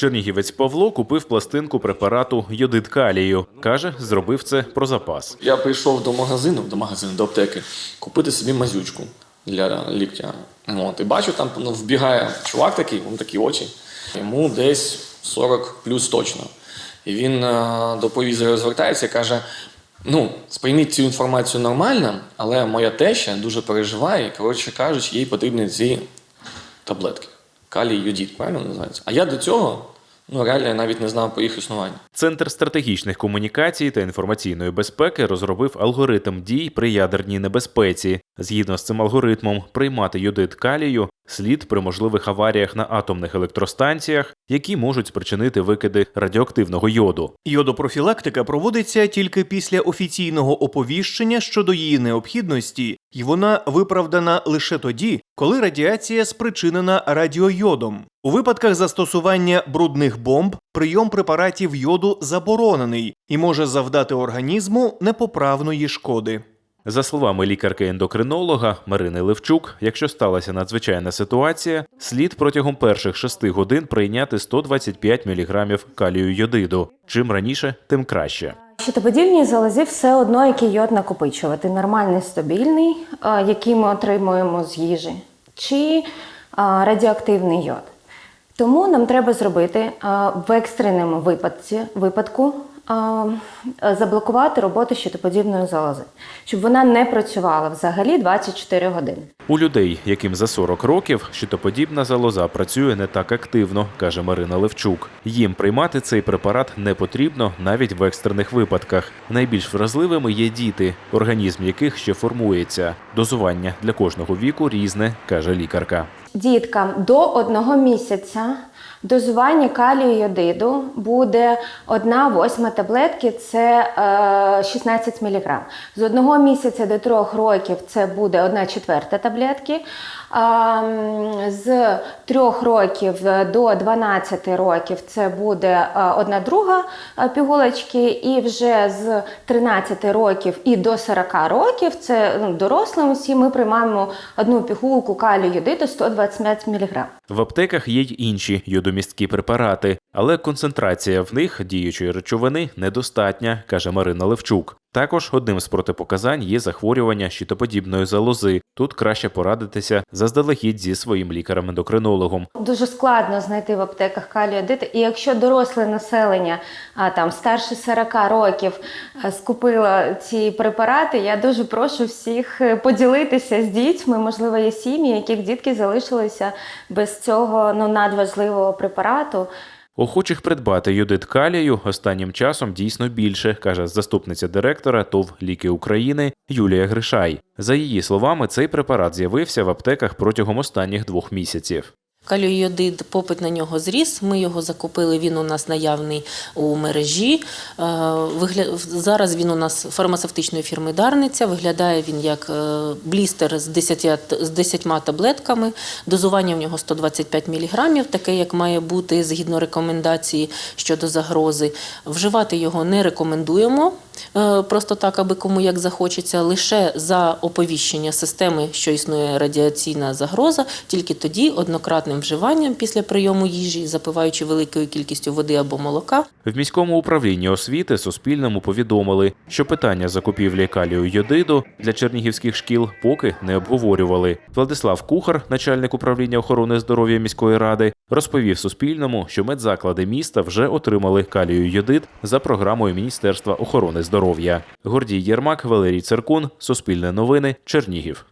Чернігівець Павло купив пластинку препарату йодит калію. Каже, зробив це про запас. Я прийшов до магазину, до магазину, до аптеки, купити собі мазючку для ліктя. От, і бачу, там ну, вбігає чувак такий, він такі очі. Йому десь 40 плюс точно. І він е, до повізора звертається і каже: ну, сприйміть цю інформацію нормально, але моя теща дуже переживає, коротше кажучи, їй потрібні ці таблетки. Калій йодід, правильно називається? А я до цього ну, реально я навіть не знав про їх існування. Центр стратегічних комунікацій та інформаційної безпеки розробив алгоритм дій при ядерній небезпеці. Згідно з цим алгоритмом, приймати йодит калію слід при можливих аваріях на атомних електростанціях, які можуть спричинити викиди радіоактивного йоду. Йодопрофілактика проводиться тільки після офіційного оповіщення щодо її необхідності, і вона виправдана лише тоді, коли радіація спричинена радіойодом. У випадках застосування брудних бомб прийом препаратів йоду заборонений і може завдати організму непоправної шкоди. За словами лікарки-ендокринолога Марини Левчук, якщо сталася надзвичайна ситуація, слід протягом перших шести годин прийняти 125 мг калію йодиду. Чим раніше, тим краще. Щитоподібній залозі все одно який йод накопичувати. Нормальний, стабільний, який ми отримуємо з їжі, чи радіоактивний йод. Тому нам треба зробити в екстреному випадці, випадку заблокувати роботу щитоподібної залози, щоб вона не працювала взагалі 24 години. У людей, яким за 40 років, щитоподібна залоза працює не так активно, каже Марина Левчук. Їм приймати цей препарат не потрібно навіть в екстрених випадках. Найбільш вразливими є діти, організм яких ще формується. Дозування для кожного віку різне, каже лікарка. Діткам до одного місяця дозування калію йодиду буде 1 восьма таблетки, це е, 16 мг. З одного місяця до трьох років це буде 1 четверта таблетки. З трьох років до 12 років це буде е, одна друга е, пігулочки, і вже з 13 років і до 40 років, це ну, дорослим всі, ми приймаємо одну пігулку калію йодиду 125 мг. В аптеках є й інші йодомісткі препарати, але концентрація в них діючої речовини недостатня, каже Марина Левчук. Також одним з протипоказань є захворювання щитоподібної залози. Тут краще порадитися заздалегідь зі своїм лікарем-ендокринологом. Дуже складно знайти в аптеках каліодит. І якщо доросле населення, а там старше 40 років, скупило ці препарати, я дуже прошу всіх е, поділитися з дітьми. Можливо, є сім'ї, яких дітки залишилися без цього ну надважливого препарату. Охочих придбати юдит калію останнім часом дійсно більше, каже заступниця директора ТОВ Ліки України Юлія Гришай. За її словами, цей препарат з'явився в аптеках протягом останніх двох місяців. Каліойодид, попит на нього зріс. Ми його закупили. Він у нас наявний у мережі. Е, Зараз він у нас фармацевтичної фірми Дарниця. Виглядає він як е, блістер з 10, з 10 таблетками. Дозування в нього 125 мг, таке як має бути згідно рекомендації щодо загрози. Вживати його не рекомендуємо. Е, Просто так, аби кому як захочеться, лише за оповіщення системи, що існує радіаційна загроза, тільки тоді однократним вживанням після прийому їжі, запиваючи великою кількістю води або молока, В міському управлінні освіти Суспільному повідомили, що питання закупівлі калію йодиду для чернігівських шкіл поки не обговорювали. Владислав Кухар, начальник управління охорони здоров'я міської ради, розповів Суспільному, що медзаклади міста вже отримали калію йодит за програмою Міністерства охорони здоров'я. Гордій Єрмак, Валерій Церкун, Суспільне новини, Чернігів.